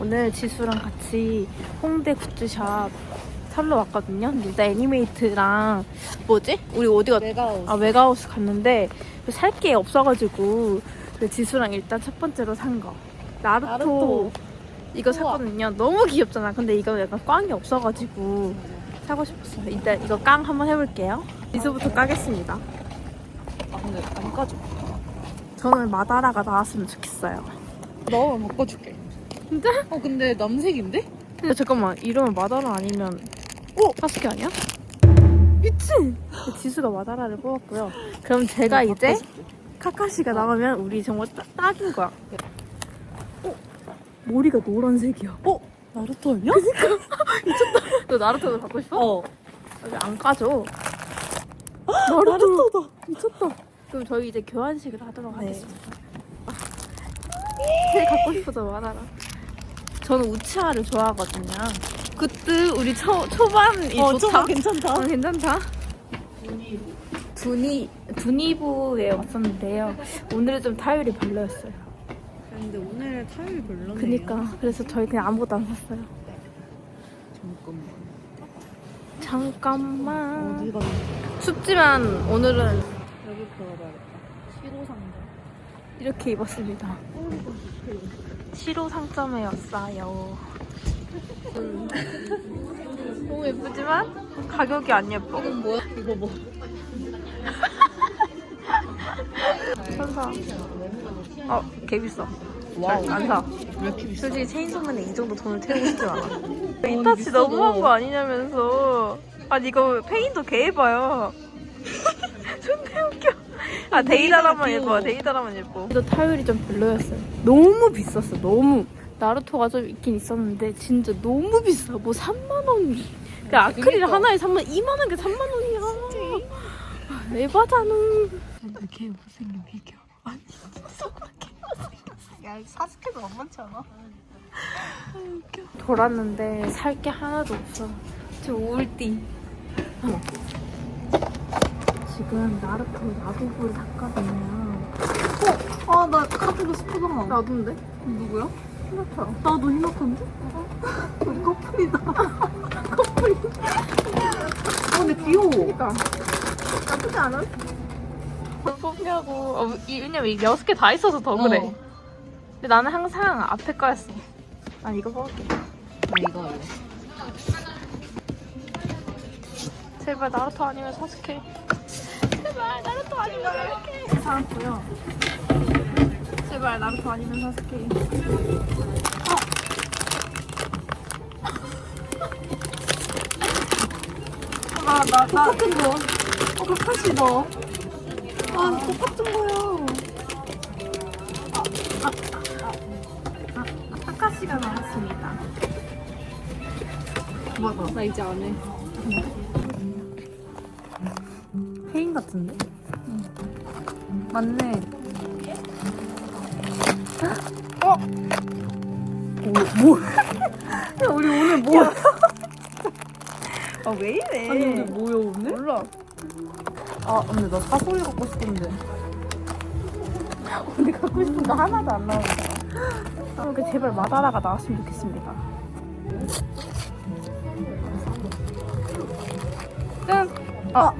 오늘 지수랑 같이 홍대 굿즈샵 사러 왔거든요. 근데 일단 애니메이트랑 뭐지? 우리 어디가 메가우스. 아 웨가하우스 갔는데 살 게 없어가지고 그 지수랑 일단 첫 번째로 산 거. 나루토, 나루토. 이거 우와. 샀거든요. 너무 귀엽잖아. 근데 이거 약간 꽝이 없어가지고 사고 싶었어요. 일단 이거 깡 한번 해볼게요. 지수부터 까겠습니다. 아 근데 안 까줘. 저는 마다라가 나왔으면 좋겠어요. 넣으면 바꿔줄게. 진짜? 어 근데 남색인데? 근데 잠깐만 이러면 마다라 아니면 오 사스케 아니야? 미친! 지수가 마다라를 뽑았고요. 그럼 제가 이제 카카시가 나오면 우리 정말 딱, 딱인 거야. 어? 머리가 노란색이야. 어? 나루토 아니야? 너 나루토도 갖고 싶어? 어. 여기 안 까줘. 나루토다. 미쳤다. 그럼 저희 이제 교환식을 하도록 네. 하겠습니다. 제일 갖고 싶어서 마다라. 저는 우치아를 좋아하거든요. 그때 우리 초, 초반이 어, 좋다. 좀 괜찮다. 어, 괜찮다. 두니 두니부에 왔었는데요. 오늘은 좀 타율이 별로였어요. 근데 오늘 타율 별로네요. 그니까 그래서 저희 그냥 아무것도 안 샀어요. 잠깐만. 잠깐만. 어디가 춥지만 오늘은 여기 들어가야겠다. 시로상점. 이렇게 입었습니다. 시로 상점에 왔어요. 음. 너무 예쁘지만 가격이 안 예뻐. 이건 뭐야? 이거 뭐? 천사. 어, 개 비싸. 와우. 안 사. 솔직히 체인소맨에 이 정도 돈을 태우고 싶지 않아. 어, 이타치. 너무한 거 아니냐면서. 아니 이거 페인도 개 해봐요. 아 데이다라만. 예뻐. 데이다라만 예뻐. 또 타율이 좀 별로였어요. 너무 비쌌어. 너무. 나루토가 좀 있긴 있었는데 진짜 너무 비싸. 뭐 3만 원. 그 아크릴 그러니까. 하나에 3만 2만 원, 게 3만 원이야. 아, 에바잖아. 근데 걔 못생긴 비교. 아니 야 사스케도 만만치 않아? 돌았는데 살 게 하나도 없어. 저 우울띠. 어. 지금 나루토 나도부를 샀거든요. 아나 카드가 스포잖아. 나도인데? 누구야? 히나타. 나도 히나타인데? 우리 커플이다. 커플. 어 근데 귀여워. 그니까. 나쁘지 않아? 뭘 뽑냐고. 어, 이, 왜냐면 이 여섯 개 다 있어서 더 그래. 어. 근데 나는 항상 앞에 거였어. 난 이거 뽑을게. 나 이거 할래. 제발 나루토 아니면 사스케. 제발 나루토 아니면 사스케. 사왔고요. 제발 나루토 아니면 사스케. 어. 아, 나, 나. 똑같은 거. 어 카카시 너. 아 똑같은 거야. 타카시가 나왔습니다. 맞아. 나 이제 안 해. 페인 같은데? 맞네. 어? 뭐, 뭐? 야, 우리 오늘 뭐? 아, 왜 이래? 아니 오늘 뭐야 오늘? 몰라. 아 근데 나 사소리 갖고 싶은데. 근데 갖고 싶은 거 하나도 안 나온다. 그러니까 제발 마다라가 나왔으면 좋겠습니다. 끝. 아.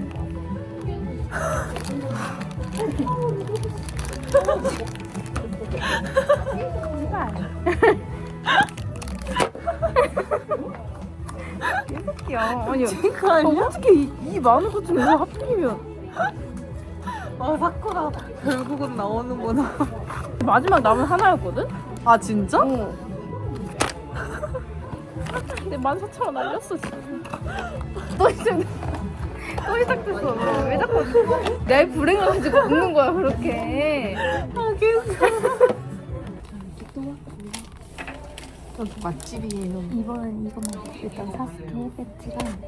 개새끼야. 아니, 징크 아니야? 어, 어떻게 이, 이 많은 것 중에 이거 하필이면. 아 사쿠라 결국은 나오는구나. 마지막 남은 하나였거든? 아 진짜? 어. 근데 14,000원 날렸어, 지금. 또 이제, 또 시작됐어. 왜 자꾸 내 불행을 가지고 웃는 거야, 그렇게. 아 계속. 또 맛집이에요. 이번엔 이거만 일단 사스케 배지랑.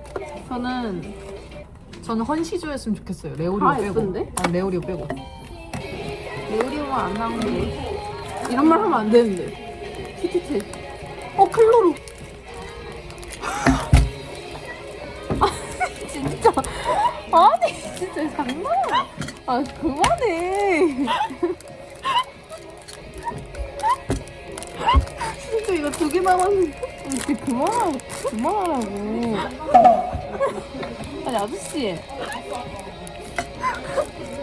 저는 저는 헌시조였으면 좋겠어요. 레오리오 다 빼고. 예쁜데? 아 레오리오 빼고. 레오리오만 안 나오는데. 이런 말 하면 안 되는데. 티티트. 어 클로로. 진짜. 아니, 진짜 장난이야. 아, 그만해. 두개 남았는데. 이제 그만하고 그만하라고. 아니 아저씨.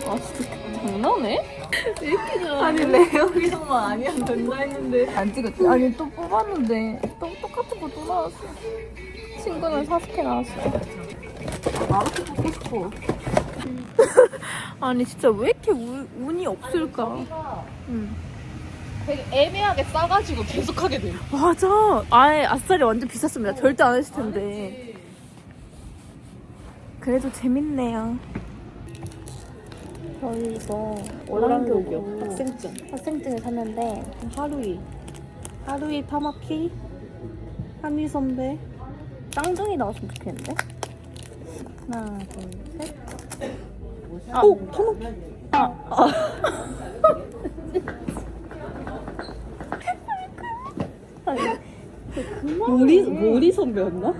아 진짜 장난해? 아니, 내 여기서만 아니면 된다 했는데. 안 찍었지? 아니 또 뽑았는데 또 똑같은 거 또 나왔어. 친구는 사스케 나왔어. 뽑고 싶어. 아니 진짜 왜 이렇게 운, 운이 없을까? 응. 되게 애매하게 싸가지고 계속 하게 돼. 맞아. 아예 아싸리 완전 비쌌습니다. 절대 안 했을 텐데. 그래도 재밌네요. 저희서 오랑교구 학생증. 학생증을 샀는데 하루이. 하루이 타마키 한희 선배. 쌍둥이 나왔으면 좋겠는데? 하나, 둘, 셋. 아, 오, 타마키. 모리, 모리 선배였나? 어,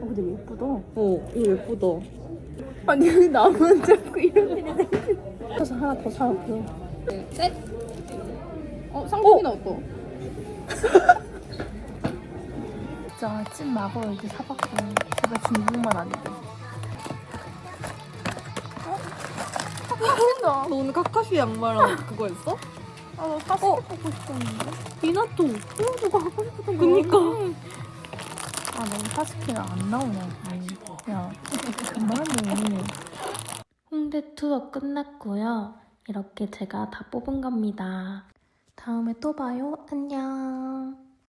근데 예쁘다. 어, 이거 예쁘다. 아니, 왜 나만 자꾸 이런 일이 생겨. 그래서 하나 더 사올게요. 셋. 어, 상품이 나왔다. 진짜 찐 마법 이렇게 사봤고 제발 중국만 아니고. 어? 너 오늘 카카시 양말랑 그거 했어? 아, 나 사스케 보고 싶었는데. 미나토. 어, 누가 하고 싶었던 그니까. 아, 너무 사스케가 안 나오네. 야, 그만해. 홍대 투어 끝났고요. 이렇게 제가 다 뽑은 겁니다. 다음에 또 봐요. 안녕.